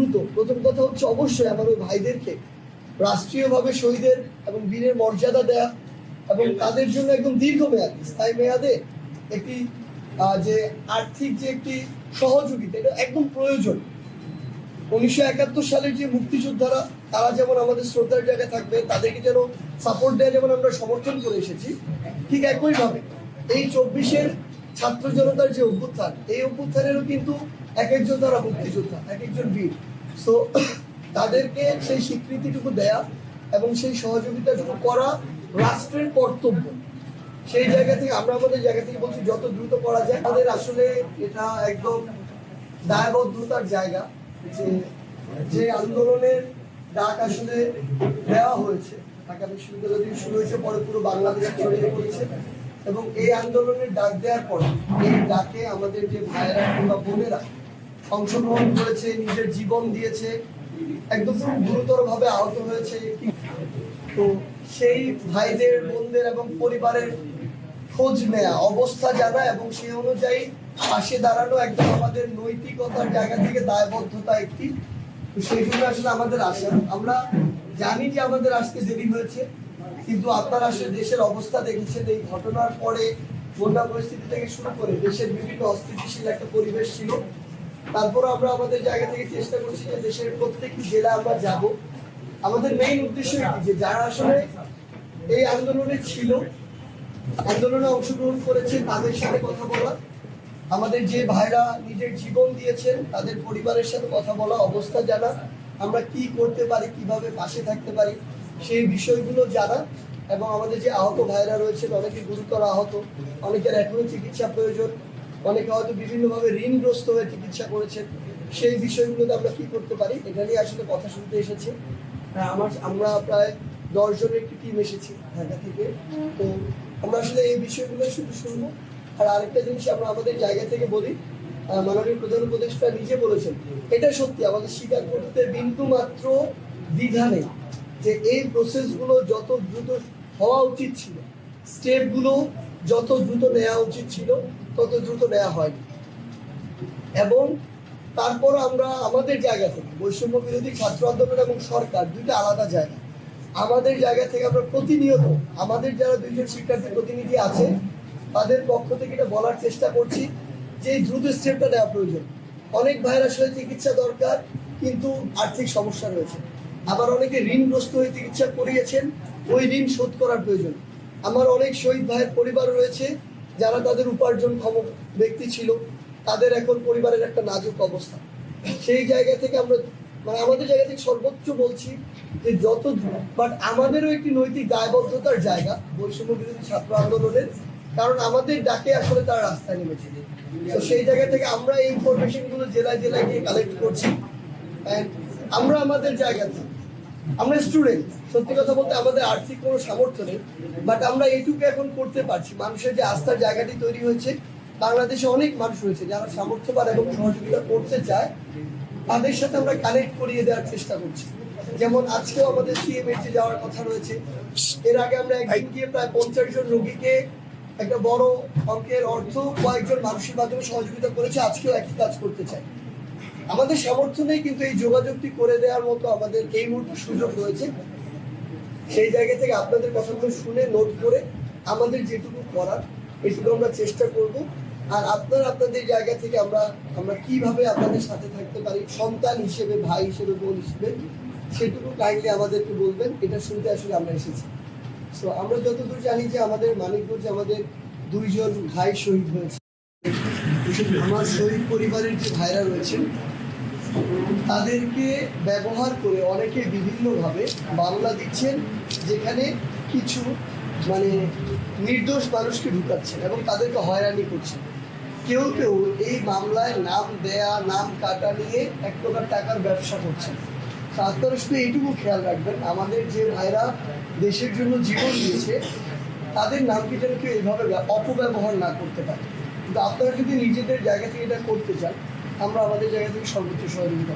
দ্রুত। প্রথম কথা হচ্ছে অবশ্যই আমার ওই ভাইদেরকে রাষ্ট্রীয়ভাবে শহীদের এবং বীরের মর্যাদা দেয়া এবং তাদের জন্য একদম দীর্ঘ দীর্ঘমেয়াদী স্থায়ী মেয়াদে একটি যে আর্থিক যে একটি সহযোগিতা এটা একদম প্রয়োজন। উনিশশো একাত্তর সালের যে মুক্তিযোদ্ধারা তারা যেমন আমাদের শ্রদ্ধার জায়গায় থাকবে তাদেরকে যেন সাপোর্ট দেওয়া যেমন আমরা সমর্থন করে এসেছি ঠিক একইভাবে এই চব্বিশের ছাত্র জনতার যে অভ্যুত্থান এই অভ্যুত্থানেরও কিন্তু এক একজন তারা মুক্তিযোদ্ধা এক একজন বীর। সো তাদেরকে সেই স্বীকৃতিটুকু দেয়া এবং সেই সহযোগিতাটুকু করা রাষ্ট্রের কর্তব্য। সেই জায়গা থেকে, আমরা আমাদের জায়গা থেকে বলছি, যত দ্রুত করা যায়। তাদের আসলে এটা একদম দায়বদ্ধতার জায়গা যে যে আন্দোলনের ডাক আসলে দেওয়া হয়েছে। ঢাকা বিশ্ববিদ্যালয় থেকে শুরু হয়েছে, পরে পুরো বাংলাদেশে ছড়িয়ে পড়েছে এবং এই আন্দোলনের ডাক দেওয়ার পর এই ডাকে আমাদের যে ভাইয়েরা কিংবা বোনেরা অংশগ্রহণ করেছে, নিজের জীবন দিয়েছে, একদম খুব গুরুতর ভাবে আহত হয়েছে। তো সেই ভাইদের, বোনদের এবং পরিবারের খোঁজ নেয়া, অবস্থা জানা এবং সেই অনুযায়ী পাশে দাঁড়ানো একদম আমাদের নৈতিকতার জায়গা থেকে দায়বদ্ধতা একটি। তো সেই জন্য আসলে আমাদের আশা। আমরা জানি যে আমাদের আসতে দেরি হয়েছে, কিন্তু আপনারা আসলে দেশের অবস্থা দেখেছেন, এই ঘটনার পরে বন্যা পরিস্থিতি থেকে শুরু করে দেশের বিভিন্ন অস্থিতিশীল একটা পরিবেশ ছিল। তারপর আমরা আমাদের জায়গা থেকে চেষ্টা করছি যে দেশের প্রত্যেকটি জেলা আমরা যাব। আমাদের মেইন উদ্দেশ্য এটি যে যারা আসলে এই আন্দোলনে ছিল, আন্দোলনে অংশগ্রহণ করেছে, তাদের সাথে কথা বলা, আমাদের যে ভাইরা নিজের জীবন দিয়েছেন, তাদের পরিবারের সাথে কথা বলা, অবস্থা জানা, আমরা কি করতে পারি, কীভাবে পাশে থাকতে পারি, সেই বিষয়গুলো জানা এবং আমাদের যে আহত ভাইরা রয়েছেন, অনেকে গুরুতর আহত, অনেকের এখনও চিকিৎসা প্রয়োজন অনেকে হয়তো বিভিন্নভাবে ঋণগ্রস্ত হয়ে চিকিৎসা করেছেন। সেই বিষয়গুলোতে আমরা কি করতে পারি? এটা নিয়ে আসলে কথা শুনতে এসেছে। হ্যাঁ, আমার আমরা প্রায় দশ জনের একটি টিম এসেছি ঢাকা থেকে। তো আমরা আসলে এই বিষয়গুলো শুধু শুনব। আর আরেকটা জিনিস আমরা আমাদের জায়গা থেকে বলি মাননীয় প্রধান উপদেষ্টা নিজে বলেছেন এটা সত্যি আমাদের স্বীকার করতে বিন্দু মাত্র দ্বিধা নেই যে এই প্রসেসগুলো যত দ্রুত হওয়া উচিত ছিল স্টেপগুলো যত দ্রুত নেওয়া উচিত ছিল তত দ্রুত নেওয়া হয়নি। এবং তারপর আমরা আমাদের জায়গা থেকে বৈষম্য বিরোধী ছাত্র আন্দোলন এবং সরকার, দুইটা আলাদা জায়গা। আমাদের জায়গা থেকে আমরা প্রতিনিয়ত, আমাদের যারা দুইজন শিক্ষার্থী প্রতিনিধি আছে, তাদের পক্ষ থেকে এটা বলার চেষ্টা করছি যে দ্রুত স্টেপটা নেওয়া প্রয়োজন। অনেক ভাইয়ের আসলে চিকিৎসা দরকার, কিন্তু আর্থিক সমস্যা রয়েছে। আবার অনেকে ঋণগ্রস্ত হয়ে চিকিৎসা করিয়েছেন, ওই ঋণ শোধ করার প্রয়োজন। আমার অনেক শহীদ ভাইয়ের পরিবার রয়েছে যারা তাদের উপার্জন উপার্জনক্ষম ব্যক্তি ছিল, তাদের এখন পরিবারের একটা নাজুক অবস্থা। সেই জায়গা থেকে আমরা মানে আমাদের জায়গা থেকে সর্বোচ্চ বলছি যে যত বাট আমাদেরও একটি নৈতিক দায়বদ্ধতার জায়গা বৈষম্য বিরোধী ছাত্র আন্দোলনের, কারণ আমাদের ডাকে আসলে তারা রাস্তায় নেমেছে। তো সেই জায়গা থেকে আমরা এই ইনফরমেশনগুলো জেলায় জেলায় গিয়ে কালেক্ট করছি। And আমরা আমাদের জায়গা থেকে আমরা স্টুডেন্ট সত্যি কথা বলতে আমাদের আর্থিক কোনো সামর্থ্য নেই বাট আমরা এইটুকু এখন করতে পারছি। মানুষের যে আস্থার জায়গাটি তৈরি হয়েছে, বাংলাদেশে অনেক মানুষ রয়েছে যারা সামর্থ্যবান এবং সহযোগিতা করতে চায়, তাদের সাথে আমরা কানেক্ট করিয়ে দেওয়ার চেষ্টা করছি। যেমন আজকেও আমাদের সিএমএইচে যাওয়ার কথা রয়েছে। এর আগে আমরা একদিন গিয়ে প্রায় পঞ্চাশ জন রোগীকে একটা বড় অঙ্কের অর্থ কয়েকজন মানুষের মাধ্যমে সহযোগিতা করেছে, আজকেও একই কাজ করতে চাই। আমাদের সামর্থ্য নেই, কিন্তু এই যোগাযোগটি করে দেওয়ার মতো আমাদের এই মুহূর্তে সুযোগ রয়েছে। সেই জায়গা থেকে আপনাদের কথাগুলো শুনে নোট করে আমাদের যেটুকু করার, এটুকু আমরা চেষ্টা করব। আর আপনার আপনাদের জায়গা থেকে আমরা আমরা কীভাবে আপনাদের সাথে থাকতে পারি, সন্তান হিসেবে, ভাই হিসেবে, বোন হিসেবে, সেটুকু কাইন্ডলি আমাদেরকে বলবেন। এটা শুনতে আসলে আমরা এসেছি। সো আমরা যতদূর জানি যে আমাদের মানিকগঞ্জে আমাদের দুইজন ভাই শহীদ হয়েছে। আমার শহীদ পরিবারের যে ভাইরা রয়েছেন তাদেরকে ব্যবহার করে অনেকে বিভিন্নভাবে মামলা দিচ্ছেন, যেখানে কিছু মানে নির্দোষ মানুষকে ঢুকাচ্ছেন এবং তাদেরকে হয়রানি করছেন। কেউ কেউ এই মামলায় নাম দেয়া, নাম কাটা নিয়ে এক প্রকার টাকার ব্যবসা করছেন। আপনারা শুধু এইটুকু খেয়াল রাখবেন, আমাদের যে ভাইরা দেশের জন্য জীবন দিয়েছে, তাদের নামকে যেন কেউ এইভাবে ব্য- অপব্যবহার না করতে পারে। কিন্তু আপনারা যদি নিজেদের জায়গা থেকে এটা করতে চান আমরা আমাদের জায়গা থেকে সর্বোচ্চ সহযোগিতা